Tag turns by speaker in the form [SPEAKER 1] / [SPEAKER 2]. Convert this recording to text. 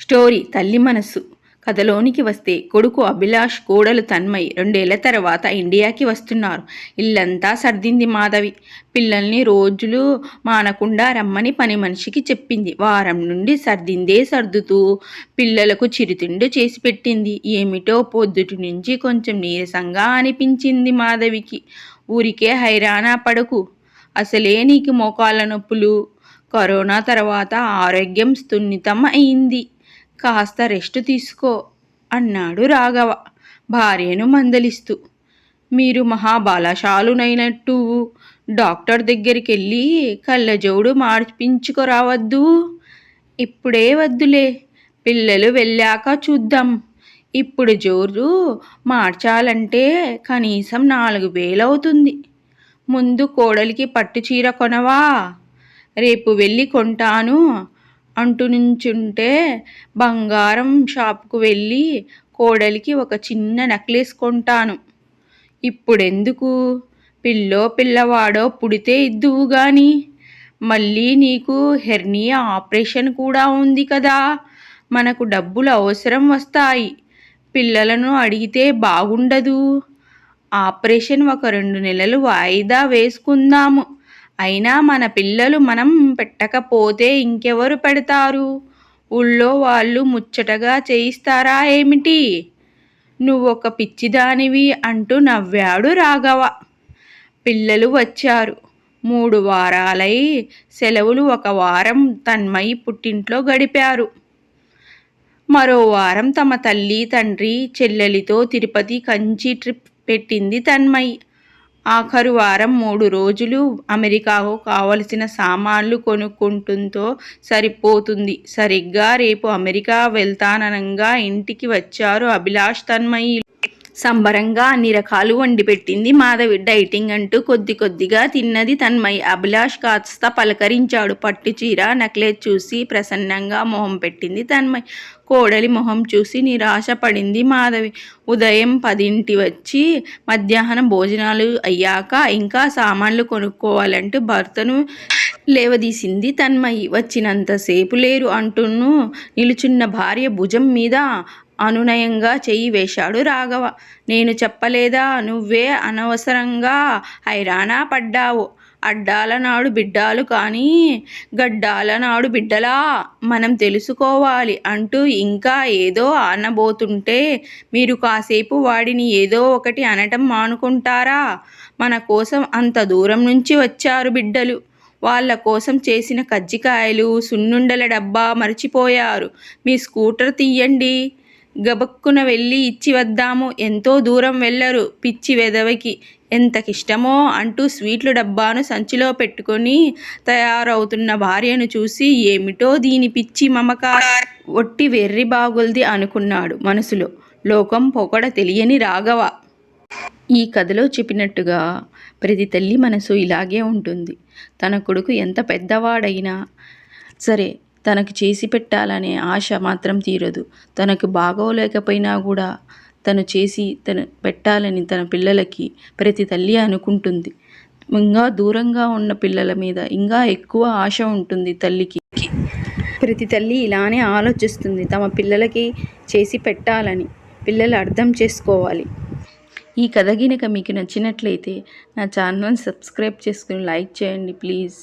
[SPEAKER 1] Story తల్లి మనస్సు. కథలోనికి వస్తే కొడుకు అభిలాష్ కోడలు తన్మయ్ రెండేళ్ళ తర్వాత ఇండియాకి వస్తున్నారు. ఇల్లంతా సర్దింది మాధవి. పిల్లల్ని రోజులు మానకుండా రమ్మని పని మనిషికి చెప్పింది. వారం నుండి సర్దిందే సర్దుతూ పిల్లలకు చిరుతిండు చేసి పెట్టింది. ఏమిటో పొద్దుటి నుంచి కొంచెం నీరసంగా అనిపించింది మాధవికి. ఊరికే హైరానా పడకు. అసలే నీకు మోకాళ్ళ నొప్పులు. కరోనా తర్వాత ఆరోగ్యం స్థున్నితం అయింది. కాస్త రెస్ట్ తీసుకో అన్నాడు రాఘవ. భార్యను మందలిస్తూ. మీరు మహాబలశాలునైనట్టు డాక్టర్ దగ్గరికి వెళ్ళి కళ్ళజోడు మార్పించుకురావద్దు. ఇప్పుడే వద్దులే. పిల్లలు వెళ్ళాక చూద్దాం. ఇప్పుడు జోరు మార్చాలంటే కనీసం నాలుగు వేలవుతుంది. ముందు కోడలికి పట్టు చీర కొనవా? రేపు వెళ్ళి కొంటాను. అంటునుంచుంటే బంగారం షాప్కు వెళ్ళి కోడలికి ఒక చిన్న నెక్లెస్ కొంటాను ఇప్పుడెందుకు? పిల్లో పిల్లవాడో పుడితే ఇద్దువు గాని. మళ్ళీ నీకు హెర్నియా ఆపరేషన్ కూడా ఉంది కదా. మనకు డబ్బులు అవసరం వస్తాయి. పిల్లలను అడిగితే బాగుండదు. ఆపరేషన్ ఒక రెండు నెలలు వాయిదా వేసుకుందాము. అయినా మన పిల్లలు మనం పెట్టకపోతే ఇంకెవరు పెడతారు? ఊళ్ళో వాళ్ళు ముచ్చటగా చేయిస్తారా ఏమిటి? నువ్వొక పిచ్చిదానివి అంటూ నవ్వాడు రాఘవ. పిల్లలు వచ్చారు. మూడు వారాలై సెలవులు ఒక వారం తన్మయి పుట్టింట్లో గడిపారు. మరో వారం తమ తల్లి తండ్రి చెల్లెలితో తిరుపతి కంచి ట్రిప్ పెట్టింది తన్మయి. ఆఖరు వారం మూడు రోజులు అమెరికాకు కావలసిన సామాన్లు కొనుక్కుంటుంతో సరిపోతుంది. సరిగ్గా రేపు అమెరికా వెళ్తాననంగా ఇంటికి వచ్చారు అభిలాష్ తన్మయి. సంబరంగా అన్ని రకాలు వండి పెట్టింది మాధవి. డైటింగ్ అంటూ కొద్ది కొద్దిగా తిన్నది తన్మయ్. అభిలాష్ కాస్త పలకరించాడు. పట్టు చీర నెక్లెస్ చూసి ప్రసన్నంగా మొహం పెట్టింది తన్మయ్. కోడలి మొహం చూసి నిరాశ పడింది మాధవి. ఉదయం పదింటి వచ్చి మధ్యాహ్నం భోజనాలు అయ్యాక ఇంకా సామాన్లు కొనుక్కోవాలంటూ భర్తను లేవదీసింది తన్మయి. వచ్చినంతసేపు లేరు అంటూను నిలుచున్న భార్య భుజం మీద అనునయంగా చెయ్యి వేశాడు రాఘవ. నేను చెప్పలేదా? నువ్వే అనవసరంగా హైరాణా పడ్డావు. అడ్డాల నాడు బిడ్డాలు కానీ గడ్డాల నాడు బిడ్డలా మనం తెలుసుకోవాలి అంటూ ఇంకా ఏదో అనబోతుంటే మీరు కాసేపు వాడిని ఏదో ఒకటి అనటం మానుకుంటారా? మన కోసం అంత దూరం నుంచి వచ్చారు బిడ్డలు. వాళ్ళ కోసం చేసిన కజ్జికాయలు సున్నుండల డబ్బా మర్చిపోయారు. మీ స్కూటర్ తీయండి. గబక్కున వెళ్ళి ఇచ్చి వద్దాము. ఎంతో దూరం వెళ్ళరు పిచ్చి వెదవకి. ఎంతకిష్టమో అంటూ స్వీట్లు డబ్బాను సంచిలో పెట్టుకొని తయారవుతున్న భార్యను చూసి ఏమిటో దీని పిచ్చి మమకార. ఒట్టి వెర్రి బాగుల్ది అనుకున్నాడు మనసులో. లోకం పొగడ తెలియని రాఘవ ఈ కథలో చెప్పినట్టుగా ప్రతి తల్లి మనసు ఇలాగే ఉంటుంది. తన కొడుకు ఎంత పెద్దవాడైనా సరే తనకు చేసి పెట్టాలనే ఆశ మాత్రం తీరదు. తనకు బాగోలేకపోయినా కూడా తను చేసి తను పెట్టాలని తన పిల్లలకి ప్రతి తల్లి అనుకుంటుంది. ఇంకా దూరంగా ఉన్న పిల్లల మీద ఇంకా ఎక్కువ ఆశ ఉంటుంది తల్లికి. ప్రతి తల్లి ఇలానే ఆలోచిస్తుంది తమ పిల్లలకి చేసి పెట్టాలని పిల్లలు అర్థం చేసుకోవాలి. ఈ కథ గినక మీకు నచ్చినట్లయితే నా ఛానల్ని సబ్స్క్రైబ్ చేసుకుని లైక్ చేయండి ప్లీజ్.